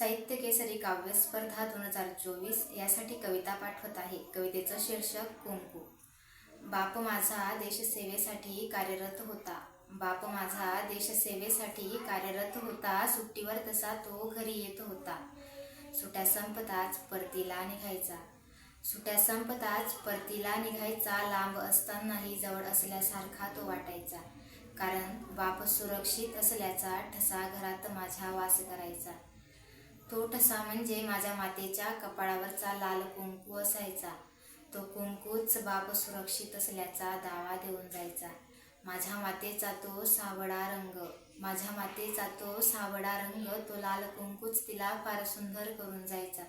साहित्य काव्य स्पर्धा दोन हजार चोवीस यासाठी कविता पाठवत आहे. कवितेचं शीर्षक कुंकू. बाप माझा देशसेवेसाठी कार्यरत होता. बाप माझा देशसेवेसाठी कार्यरत होता. सुट्टीवर तसा तो घरी येत होता. सुट्या संपताच परतीला निघायचा. सुट्या संपताच परतीला निघायचा. लांब असतानाही जवळ असल्यासारखा तो वाटायचा. कारण बाप सुरक्षित असल्याचा ठसा घरात माझ्या वास करायचा. तो ठसा म्हणजे माझ्या मातेच्या कपाळावरचा लाल कुंकू असायचा. तो कुंकूच बाप सुरक्षित असल्याचा दावा देऊन जायचा. माझ्या मातेचा तो सावळा रंग माझ्या मातेचा तो सावळा रंग तो लाल कुंकूच तिला फार सुंदर करून जायचा.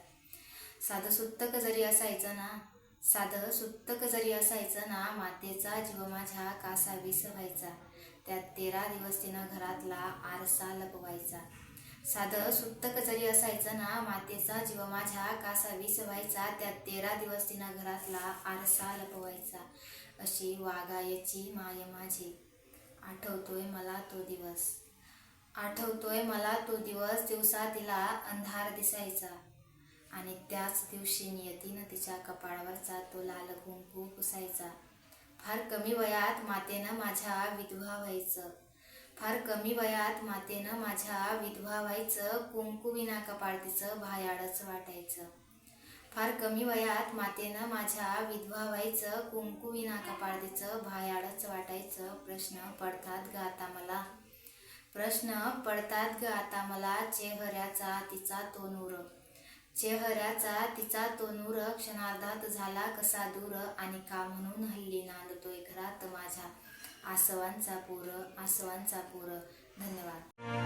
साधं सुत्तक जरी असायचं ना साधं सुत्तक जरी असायचं ना मातेचा जीव माझ्या कासावीस व्हायचा. त्यात तेरा दिवस तिनं घरातला आरसा लपवायचा. साधं सुत्तक जरी असायचं ना मातेचा जीव माझ्या कासावीस व्हायचा त्यात तेरा दिवस तिनं घरातला आरसा लपवायचा. अशी वागायची माय माझी. आठवतोय मला तो दिवस. आठवतोय मला तो दिवस दिवसा तिला अंधार दिसायचा. आणि त्याच दिवशी नियतीनं तिच्या कपाळावरचा तो लाल कुंकू पुसायचा. फार कमी वयात मातेनं माझ्या विधवा व्हायचं. फार कमी वयात मातेनं माझ्या विधवा व्हायचं कुंकू विना भायाडच वाटायचं. फार कमी वयात मातेनं माझ्या विधवा व्हायचं कुंकू विना भायाडच वाटायचं प्रश्न पडतात ग आता मला. प्रश्न पडतात ग आता मला चेहऱ्याचा तिचा तो नूर. चेहऱ्याचा तिचा तो नूर क्षणार्धात झाला कसा दूर आणि का म्हणून हल्ली नांदतोय घरात माझ्या. आसवांचा पूर आसवांचा पूर. धन्यवाद.